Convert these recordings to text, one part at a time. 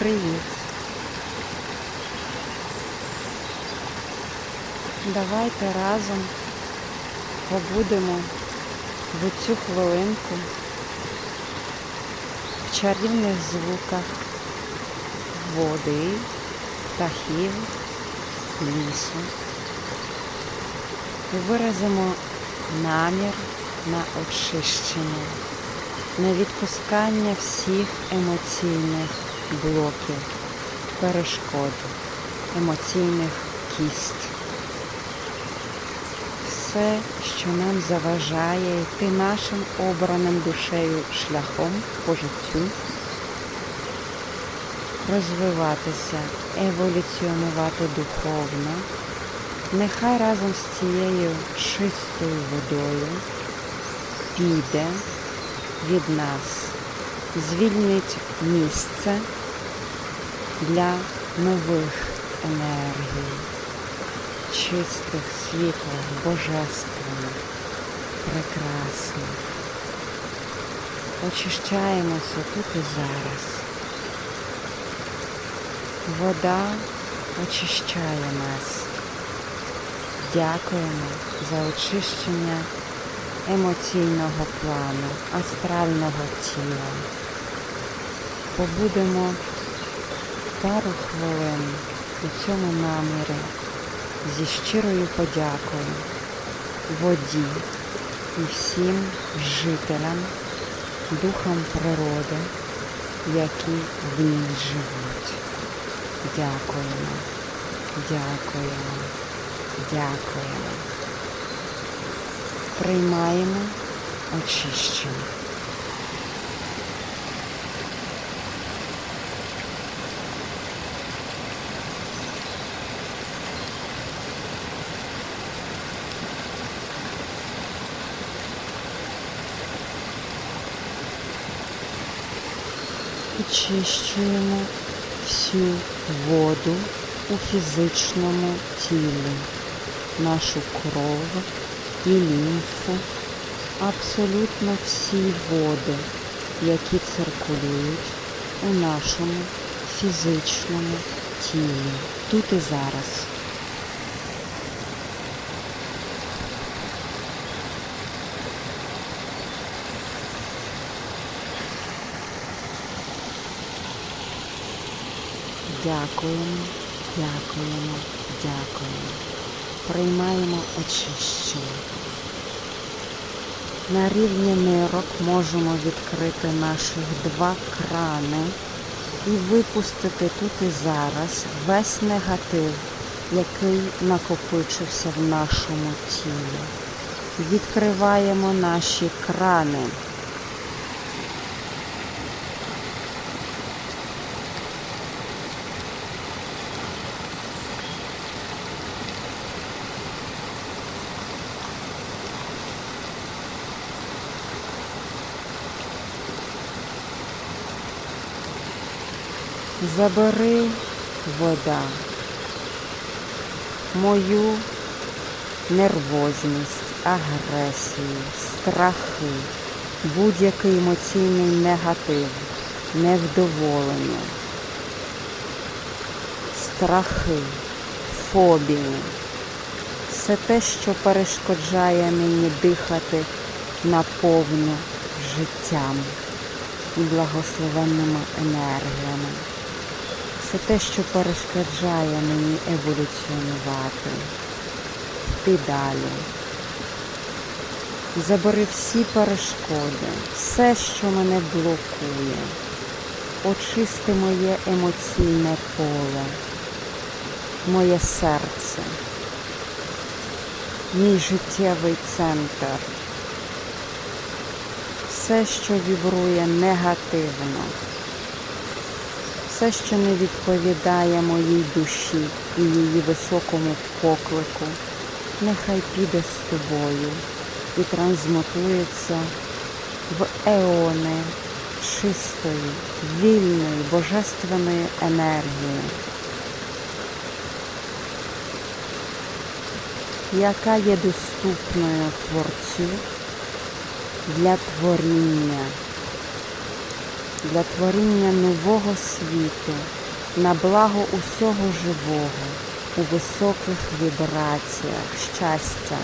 Привіт. Давайте разом побудемо в цю хвилинку в чарівних звуках води, птахів, лісу. І виразимо намір на очищення, на відпускання всіх емоційних блоків, перешкод, емоційних кість. Все, що нам заважає йти нашим обраним душею шляхом по життю, розвиватися, еволюціонувати духовно, нехай разом з цією чистою водою піде від нас, звільнить місце для нових енергій, чистих, світлих, божественних, прекрасних. Очищаємося тут і зараз. Вода очищає нас. Дякуємо за очищення емоційного плану, астрального тіла. Побудемо пару хвилин у цьому намірі зі щирою подякою воді і всім жителям, духам природи, які в ній живуть. Дякуємо, дякуємо, дякуємо. Приймаємо очищення. Очищуємо всю воду у фізичному тілі, нашу кров і лімфу, абсолютно всі води, які циркулюють у нашому фізичному тілі, тут і зараз. Дякуємо, дякуємо, дякуємо. Приймаємо очищення. На рівні нирок можемо відкрити наших два крани і випустити тут і зараз весь негатив, який накопичився в нашому тілі. Відкриваємо наші крани. Забери вода мою нервозність, агресію, страхи, будь-який емоційний негатив, невдоволення, страхи, фобії. Все те, що перешкоджає мені дихати наповну життям і благословенними енергіями. Це те, що перешкоджає мені еволюціонувати, йти далі. Забери всі перешкоди, все, що мене блокує. Очисти моє емоційне поле, моє серце, мій життєвий центр. Все, що вібрує негативно все, що не відповідає моїй душі і її високому поклику, нехай піде з тобою і трансмутується в еони чистої, вільної, божественної енергії, яка є доступною Творцю для творіння для творіння нового світу, на благо усього живого, у високих вібраціях, щастя,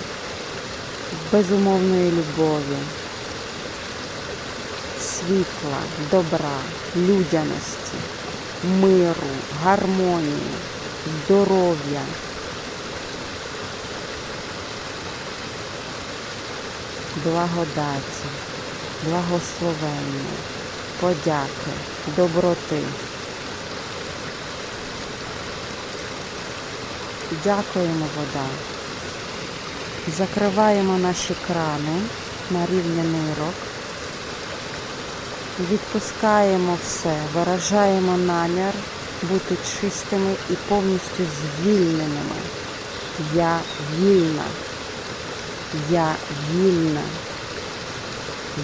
безумовної любові, світла, добра, людяності, миру, гармонії, здоров'я. Благодаті, благословення, подяки, доброти. Дякуємо вода. Закриваємо наші крани на рівні нирок. Відпускаємо все, виражаємо намір бути чистими і повністю звільненими. Я вільна. Я вільна.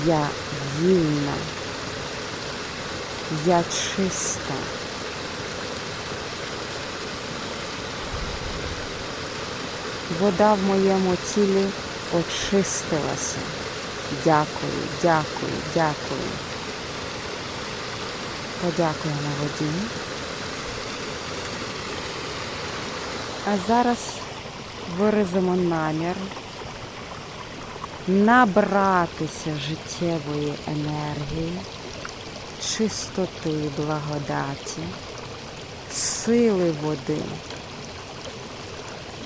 Я вільна. Я чиста. Вода в моєму тілі очистилася. Дякую, дякую, дякую. Подякуємо воді. А зараз виразимо намір набратися життєвої енергії, чистоти благодаті, сили води,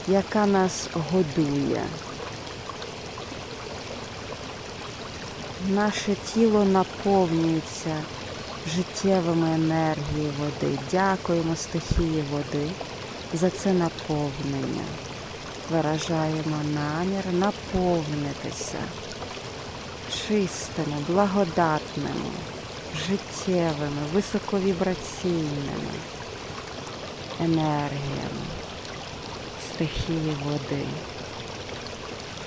яка нас годує. Наше тіло наповнюється життєвими енергією води. Дякуємо стихії води за це наповнення. Виражаємо намір наповнитися чистими, благодатними, життєвими, високовібраційними енергіями стихії води.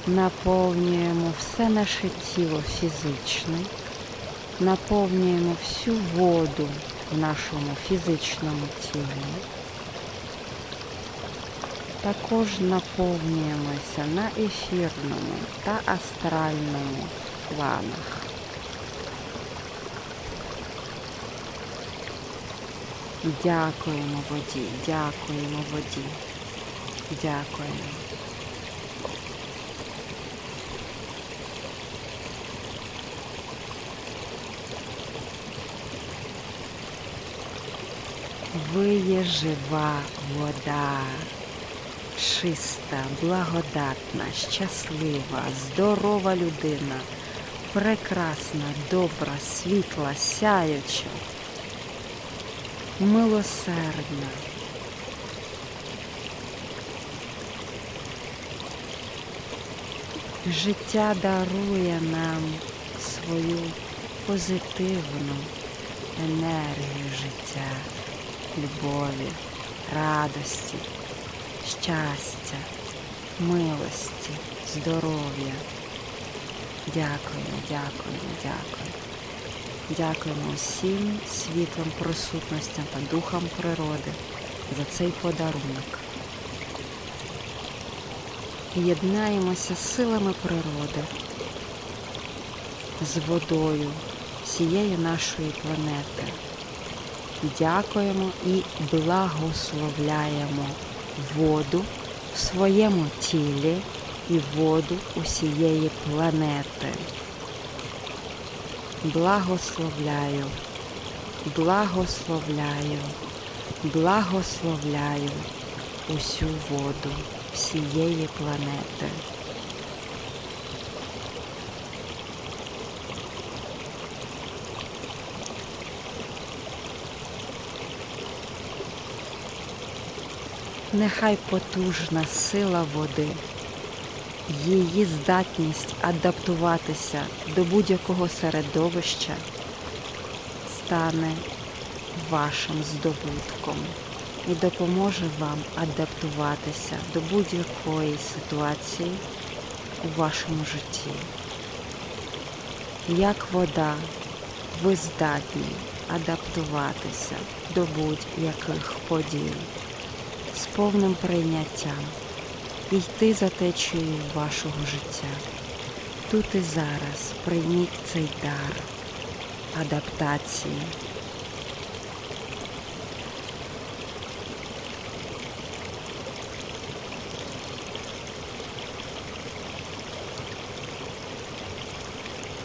Наповнюємо все наше тіло фізичне, наповнюємо всю воду в нашому фізичному тілі. Також наповнюємося на ефірному та астральному планах. Дякуємо воді, дякуємо воді, дякуємо. Ви є жива вода, чиста, благодатна, щаслива, здорова людина, прекрасна, добра, світла, сяюча, милосердна. Життя дарує нам свою позитивну енергію життя, любові, радості, щастя, милості, здоров'я. Дякуємо, дякуємо, дякуємо. Дякуємо усім світлим присутностям та духам природи за цей подарунок. Єднаємося з силами природи, з водою всієї нашої планети. Дякуємо і благословляємо воду в своєму тілі і воду усієї планети. Благословляю, благословляю, благословляю усю воду всієї планети. Нехай потужна сила води, її здатність адаптуватися до будь-якого середовища стане вашим здобутком і допоможе вам адаптуватися до будь-якої ситуації у вашому житті. Як вода, ви здатні адаптуватися до будь-яких подій з повним прийняттям йти за течією вашого життя. Тут і зараз прийміть цей дар, адаптації.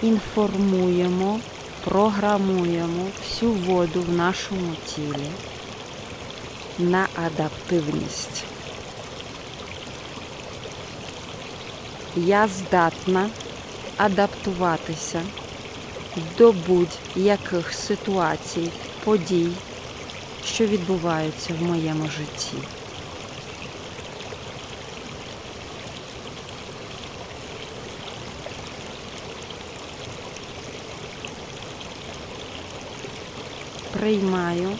Інформуємо, програмуємо всю воду в нашому тілі на адаптивність. Я здатна адаптуватися до будь-яких ситуацій, подій, що відбуваються в моєму житті. Приймаю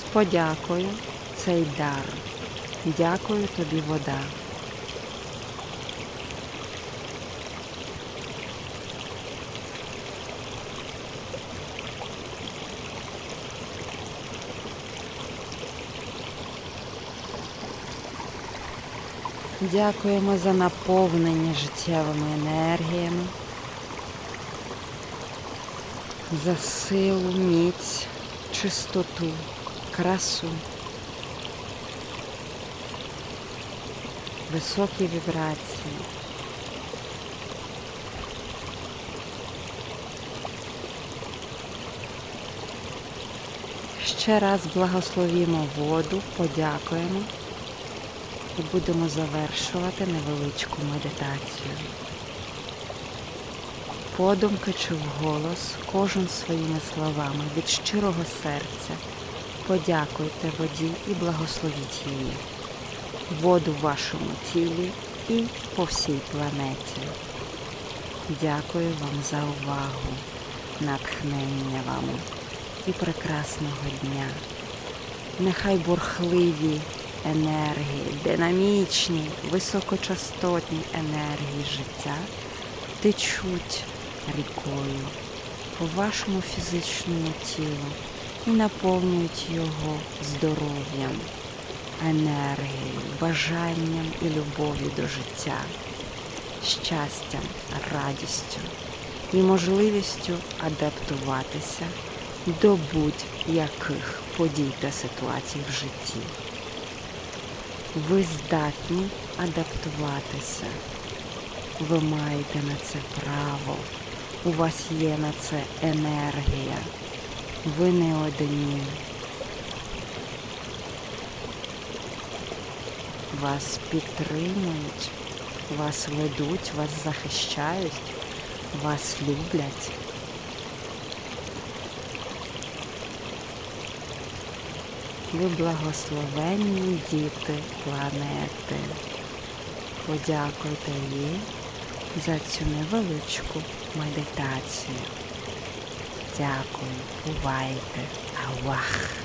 з подякою цей дар. Дякую тобі, вода. Дякуємо за наповнення життєвими енергіями, за силу, міць, чистоту, красу, високі вібрації. Ще раз благословімо воду, подякуємо і будемо завершувати невеличку медитацію. Подумки чи вголос, кожен своїми словами від щирого серця подякуйте воді і благословіть її, воду в вашому тілі і по всій планеті. Дякую вам за увагу, натхнення вам і прекрасного дня. Нехай бурхливі енергії, динамічні, високочастотні енергії життя течуть рікою по вашому фізичному тілу і наповнюють його здоров'ям, енергією, бажанням і любов'ю до життя, щастям, радістю і можливістю адаптуватися до будь-яких подій та ситуацій в житті. Ви здатні адаптуватися. Ви маєте на це право. У вас є на це енергія. Ви не одні. Вас підтримують, вас ведуть, вас захищають, вас люблять. Ви благословенні діти планети. Подякуйте їй за цю невеличку медитацію. Дякую, бувайте, авах!